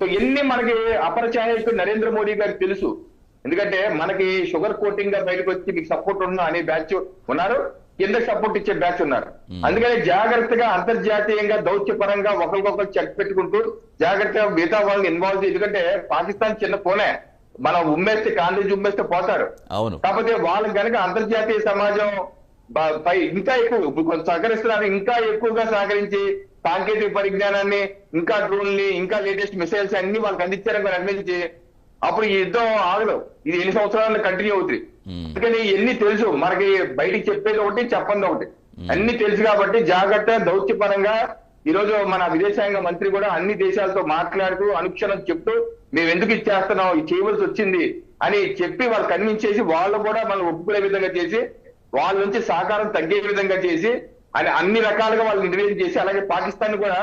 So ఎన్ని మనకి అపరచాయకుడు నరేంద్ర మోడీ గారికి తెలుసు. ఎందుకంటే మనకి షుగర్ కోటింగ్గా బయటకు వచ్చి మీకు సపోర్ట్ ఉన్నా అనే బ్యాచ్ ఉన్నారు. కింద సపోర్ట్ ఇచ్చే బ్యాచ్ ఉన్నారు. అందుకని జాగ్రత్తగా అంతర్జాతీయంగా దౌత్యపరంగా ఒకరికొకరు చెక్ పెట్టుకుంటూ జాగ్రత్తగా మిగతా వాళ్ళని ఇన్వాల్వ్ ఎందుకంటే పాకిస్తాన్ చిన్న పోనే మనం ఉమ్మేస్తే కాంగ్రెస్ ఉమ్మేస్తే పోతారు. కాకపోతే వాళ్ళకి కనుక అంతర్జాతీయ సమాజం పై ఇంకా ఎక్కువ ఇప్పుడు సహకరిస్తున్నారు ఇంకా ఎక్కువగా సహకరించి సాంకేతిక పరిజ్ఞానాన్ని ఇంకా డ్రోన్లు ఇంకా లేటెస్ట్ మిసైల్స్ అన్ని వాళ్ళకి అందించారని మనం అందించి అప్పుడు ఈ యుద్ధం ఆగదు. ఇది ఎన్ని సంవత్సరాలు కంటిన్యూ అవుతుంది. అందుకని ఎన్ని తెలుసు. మనకి బయటికి చెప్పేది ఒకటి చెప్పంది ఒకటి. అన్ని తెలుసు కాబట్టి జాగ్రత్త దౌత్యపరంగా ఈ రోజు మన విదేశాంగ మంత్రి కూడా అన్ని దేశాలతో మాట్లాడుతూ అనుక్షణం చెప్తూ మేము ఎందుకు ఇచ్చేస్తున్నాం ఇది చేయవలసి వచ్చింది అని చెప్పి వాళ్ళు కన్విన్స్ చేసి వాళ్ళు కూడా మనం ఒప్పుకునే విధంగా చేసి వాళ్ళ నుంచి సహకారం తగ్గే విధంగా చేసి అని అన్ని రకాలుగా వాళ్ళు నివేదన చేసి అలాగే పాకిస్తాన్ కూడా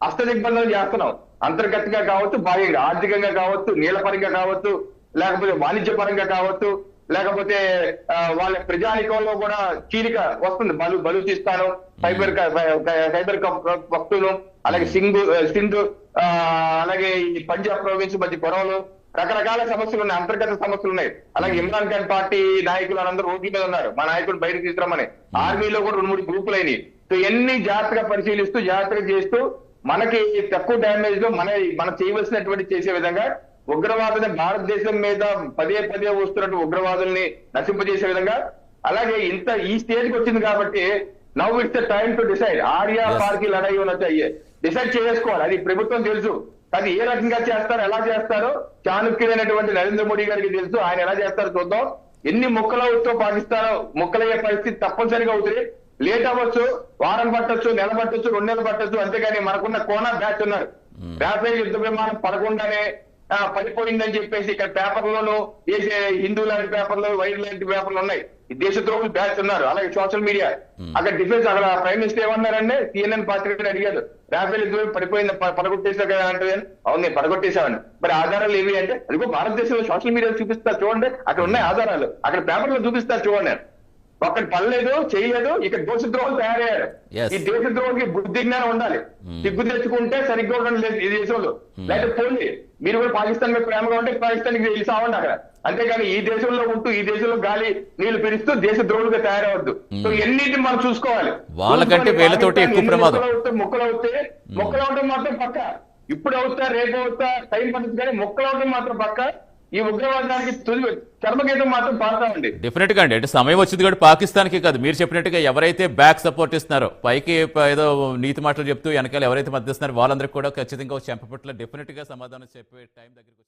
అష్టదిగ్బంధనం చేస్తున్నాం. అంతర్గతంగా కావచ్చు బాహ్యంగా ఆర్థికంగా కావచ్చు నీలపరంగా కావచ్చు లేకపోతే వాణిజ్య పరంగా కావచ్చు లేకపోతే వాళ్ళ ప్రజానికంలో కూడా చీలిక వస్తుంది. బలు బలూచిస్తాను సైబర్ సైబర్ వస్తువులు అలాగే సింధు సింధు ఆ, అలాగే ఈ పంజాబ్ ప్రావిన్స్ మధ్య గొడవలు రకరకాల సమస్యలు ఉన్నాయి అంతర్గత సమస్యలు ఉన్నాయి. అలాగే ఇమ్రాన్ ఖాన్ పార్టీ నాయకులు అందరూ రోడ్ల మీద ఉన్నారు. మా నాయకుడు బయటకు తీసుకురమ్మని. ఆర్మీలో కూడా రెండు మూడు గ్రూపులు అయినాయి. సో ఎన్ని జాగ్రత్తగా పరిశీలిస్తూ జాగ్రత్తగా చేస్తూ మనకి తక్కువ డ్యామేజ్లో మన మనం చేయవలసినటువంటి చేసే విధంగా ఉగ్రవాదుని భారతదేశం మీద పదే పదే వస్తున్నట్టు ఉగ్రవాదుల్ని నశింపజేసే విధంగా. అలాగే ఇంత ఈ స్టేజ్కి వచ్చింది కాబట్టి now it's the time to decide Arya. Party లడాయి ఉన్నట్టు అయ్యే. డిసైడ్ చేసుకోవాలి. అది ప్రభుత్వం తెలుసు. కానీ ఏ రకంగా చేస్తారో ఎలా చేస్తారో? చాణుక్యుడైనటువంటి నరేంద్ర మోడీ గారికి తెలుసు ఆయన ఎలా చేస్తారో చూద్దాం. ఎన్ని ముక్కలవుతో పాకిస్తాన్ ముక్కలయ్యే పరిస్థితి తప్పనిసరిగా అవుతుంది. లేట్ అవ్వచ్చు వారం పట్టొచ్చు నెల పట్టొచ్చు రెండు నెలలు పట్టొచ్చు అంతేగాని మనకున్న కోనా బ్యాచ్ ఉన్నారు. రాఫేల్ యుద్ధ విమానం పడకుండానే పడిపోయిందని చెప్పేసి ఇక్కడ పేపర్లోను వేసే హిందూ లాంటి పేపర్లు వైర్ లాంటి పేపర్లు ఉన్నాయి. ఈ దేశద్రోహులు బ్యాచ్ ఉన్నారు. అలాగే సోషల్ మీడియా. అక్కడ డిఫెన్స్ అక్కడ ప్రైమ్ మినిస్టర్ ఏమన్నారంటే సిఎన్ఎన్ పాత్రిక అడిగారు. రాఫేల్ యుద్ధం పడిపోయింది? పడగొట్టేశారు కదా అంటే అవును నేను పడగొట్టేశామని మరి ఆధారాలు ఏవి అంటే అదిగో భారతదేశంలో సోషల్ మీడియా చూపిస్తారు చూడండి. అక్కడ ఉన్నాయి ఆధారాలు. అక్కడ పేపర్లో చూపిస్తారు చూడండి ఒక్కటి పడలేదు చేయలేదు ఇక్కడ దేశద్రోహులు తయారయ్యారు. ఈ దేశద్రోహికి బుద్ధి జ్ఞానం ఉండాలి. సిగ్గు తెచ్చుకుంటే సరిగ్గా ఉండడం లేదు ఈ దేశంలో. లేకపోతే పోండి. మీరు కూడా పాకిస్తాన్ మీద ప్రేమగా ఉంటే పాకిస్తాన్ సావండి అక్కడ. అంతేగాని ఈ దేశంలో ఉంటూ ఈ దేశంలో గాలి నీళ్ళు పిలుస్తూ దేశ ద్రోహులుగా తయారవద్దు సో ఎన్నిటిని మనం చూసుకోవాలి? వాళ్ళకంటే వీళ్ళతోటి ఎక్కువ ప్రమాదం. మొక్కలు అవుతాయి మొక్కలు అవడం మాత్రం పక్క. ఇప్పుడు అవుతా రేపు అవుతా టైం పడుతుంది కానీ మొక్కలు అవడం మాత్రం పక్క. ఈ ఉగ్రవాదానికి తొలి చర్మగీతం మాత్రం పాడతామండి డెఫినెట్గా అండి. అంటే సమయం వచ్చింది కూడా పాకిస్తాన్కి కాదు. మీరు చెప్పినట్టుగా ఎవరైతే బ్యాక్ సపోర్ట్ ఇస్తున్నారో పైకి ఏదో నీతి మాటలు చెప్తూ వెనకాల ఎవరైతే మద్దతిస్తున్నారో వాళ్ళందరికీ కూడా ఖచ్చితంగా చెంపపట్ల డెఫినెట్గా సమాధానం చెప్పే టైం దగ్గరికి